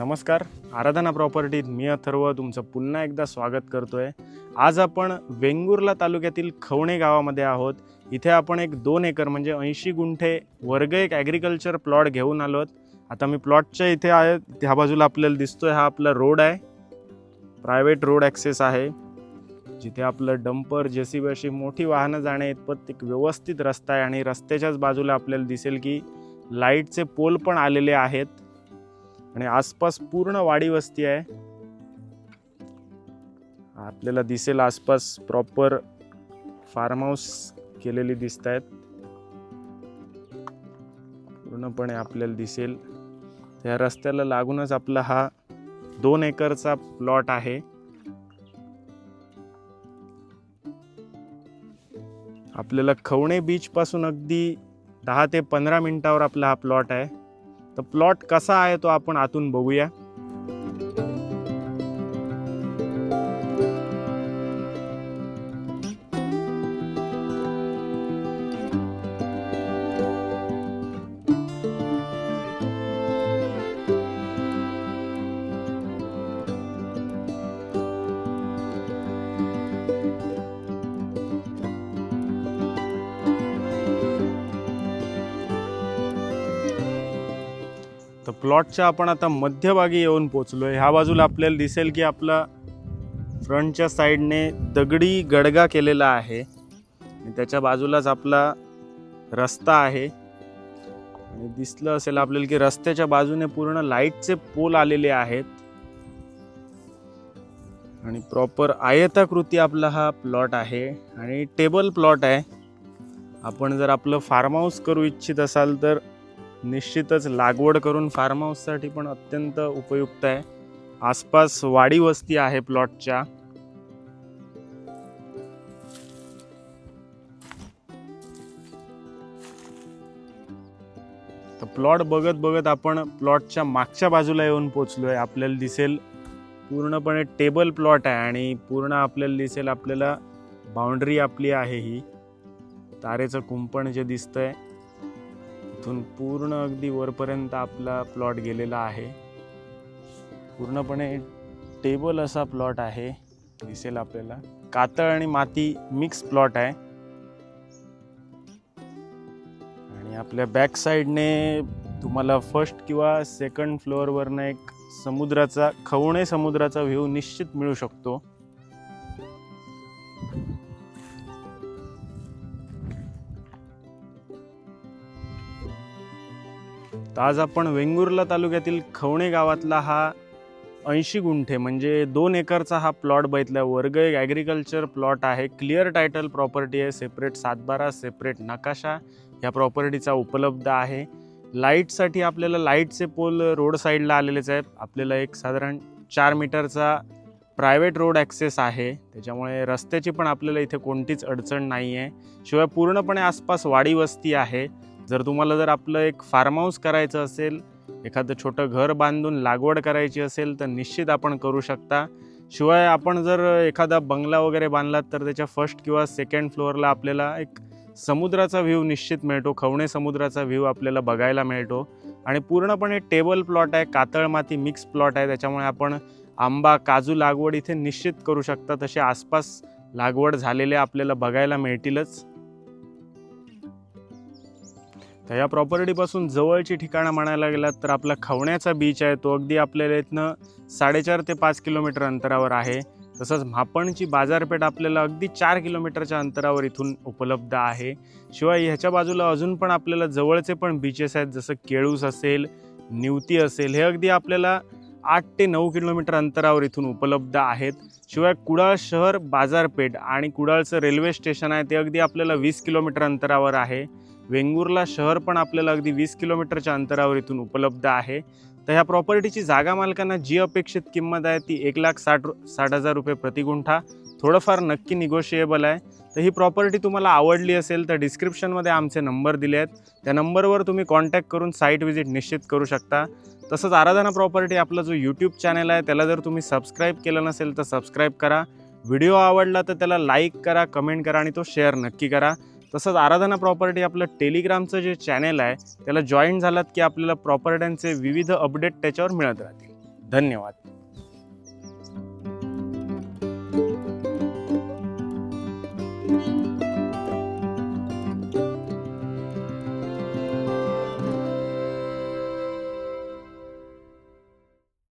नमस्कार. आराधना प्रॉपर्टीत मी अथर्व तुमचं पुन्हा एकदा स्वागत करतोय. आज आपण वेंगुर्ला तालुक्यातील खवणे गावामध्ये आहोत. इथे आपण एक दोन एकर म्हणजे ऐंशी गुंठे वर्ग एक ॲग्रिकल्चर प्लॉट घेऊन आलोत. आता मी प्लॉटच्या इथे आहे. ह्या बाजूला आपल्याला दिसतोय हा आपला रोड आहे. प्रायव्हेट रोड ॲक्सेस आहे. जिथे आपलं डंपर जे सी बी अशी मोठी वाहनं जाणे इतपत एक व्यवस्थित रस्ता आहे आणि रस्त्याच्याच बाजूला आपल्याला दिसेल की लाईटचे पोल पण आलेले आहेत. आणि आसपास पूर्ण वाडी वस्ती आहे. आपल्याला दिसेल आसपास प्रॉपर फार्म हाऊस केलेली दिसत आहेत पूर्णपणे आपल्याला दिसेल. त्या रस्त्याला लागूनच आपला हा दोन एकरचा प्लॉट आहे. आपल्याला खवणे बीच पासून अगदी दहा ते पंधरा मिनिटावर आपला हा प्लॉट आहे. तर प्लॉट कसा आहे तो आपण आतून बघूया. तर प्लॉटच्या आपण आता मध्यभागी येऊन पोचलो आहे ह्या बाजूला आपल्याला दिसेल की आपला फ्रंटच्या साईडने दगडी गडगा केलेला आहे. आणि त्याच्या बाजूलाच आपला रस्ता आहे. आणि दिसलं असेल आपल्याला की रस्त्याच्या बाजूने पूर्ण लाईटचे पोल आलेले आहेत. आणि प्रॉपर आयताकृती आपला हा प्लॉट आहे. आणि टेबल प्लॉट आहे. आपण जर आपलं फार्म हाऊस करू इच्छित असाल तर निश्चितच लागवड करून फार्म हाऊससाठी पण अत्यंत उपयुक्त आहे. आसपास वाडी वस्ती आहे प्लॉटच्या तर प्लॉट बघत बघत आपण प्लॉटच्या मागच्या बाजूला येऊन पोचलो आहे आपल्याला दिसेल पूर्णपणे टेबल प्लॉट आहे आणि पूर्ण आपल्याला दिसेल आपल्याला बाउंड्री आपली आहे ही. तारेचं कुंपण जे दिसतंय. इथून पूर्ण अगदी वरपर्यंत आपला प्लॉट गेलेला आहे. पूर्णपणे टेबल असा प्लॉट आहे. दिसेल आपल्याला. कातळ आणि माती मिक्स प्लॉट आहे. आणि आपल्या बॅक साईडने तुम्हाला फर्स्ट किंवा सेकंड फ्लोअरवरनं एक समुद्राचा खवणे समुद्राचा व्ह्यू निश्चित मिळू शकतो. आज आपण वेंगुर्ला तालुक्यातील खवणे गावातला हा ऐंशी गुंठे म्हणजे दोन एकरचा हा प्लॉट बघितला. वर्ग एक ॲग्रिकल्चर प्लॉट आहे. क्लिअर टायटल प्रॉपर्टी आहे. सेपरेट सातबारा सेपरेट नकाशा या प्रॉपर्टीचा उपलब्ध आहे. लाईटसाठी आपल्याला लाईटचे पोल रोड साईडला आलेलेच आहेत. आपल्याला एक साधारण चार मीटरचा प्रायव्हेट रोड ॲक्सेस आहे. त्याच्यामुळे रस्त्याची पण आपल्याला इथे कोणतीच अडचण नाही आहे शिवाय पूर्णपणे आसपास वाडी वस्ती आहे. जर तुम्हाला जर आपलं एक फार्म हाऊस करायचं असेल एखादं छोटं घर बांधून लागवड करायची असेल तर निश्चित आपण करू शकता. शिवाय आपण जर एखादा बंगला वगैरे बांधलात तर त्याच्या फर्स्ट किंवा सेकंड फ्लोअरला आपल्याला एक समुद्राचा व्ह्यू निश्चित मिळतो खवणे समुद्राचा व्ह्यू आपल्याला बघायला मिळतो. आणि पूर्णपणे टेबल प्लॉट आहे कातळ माती मिक्स प्लॉट आहे त्याच्यामुळे आपण आंबा काजू लागवड इथे निश्चित करू शकता. तसे आसपास लागवड झालेले आपल्याला बघायला मिळतीलच. तर या प्रॉपर्टीपासून जवळची ठिकाणं म्हणायला गेलात तर आपला खवण्याचा बीच आहे तो अगदी आपल्याला इथनं साडेचार ते पाच किलोमीटर अंतरावर आहे. तसंच म्हापणची बाजारपेठ आपल्याला अगदी चार किलोमीटरच्या अंतरावर इथून उपलब्ध आहे. शिवाय ह्याच्या बाजूला अजून पण आपल्याला जवळचे पण बीचेस आहेत जसं केळूस असेल निवती असेल हे अगदी आपल्याला आठ ते नऊ किलोमीटर अंतरावर इथून उपलब्ध आहेत. शिवाय कुडाळ शहर बाजारपेठ आणि कुडाळचं रेल्वे स्टेशन आहे ते अगदी आपल्याला वीस किलोमीटर अंतरावर आहे. वेंगुर्ला शहर पण आपल्याला अगदी वीस किलोमीटरच्या अंतरावर इथून उपलब्ध आहे. तर ह्या प्रॉपर्टीची जागा मालकांना जी अपेक्षित किंमत आहे ती एक लाख साठ रु- साठ हजार रुपये प्रति गुंठा. थोडंफार नक्की निगोशिएबल आहे. तर ही प्रॉपर्टी तुम्हाला आवडली असेल तर डिस्क्रिप्शनमध्ये आमचे नंबर दिले आहेत. त्या नंबरवर तुम्ही कॉन्टॅक्ट करून साईट व्हिजिट निश्चित करू शकता. तसंच आराधना प्रॉपर्टी आपला जो यूट्यूब चॅनल आहे त्याला जर तुम्ही सबस्क्राईब केलं नसेल तर सबस्क्राईब करा. व्हिडिओ आवडला तर त्याला लाईक करा कमेंट करा आणि तो शेअर नक्की करा. तसंच आराधना प्रॉपर्टी आपलं टेलिग्रामचं जे चॅनेल आहे त्याला जॉईन झालात की आपल्याला प्रॉपर्ट्यांचे विविध अपडेट त्याच्यावर मिळत राहतील. धन्यवाद.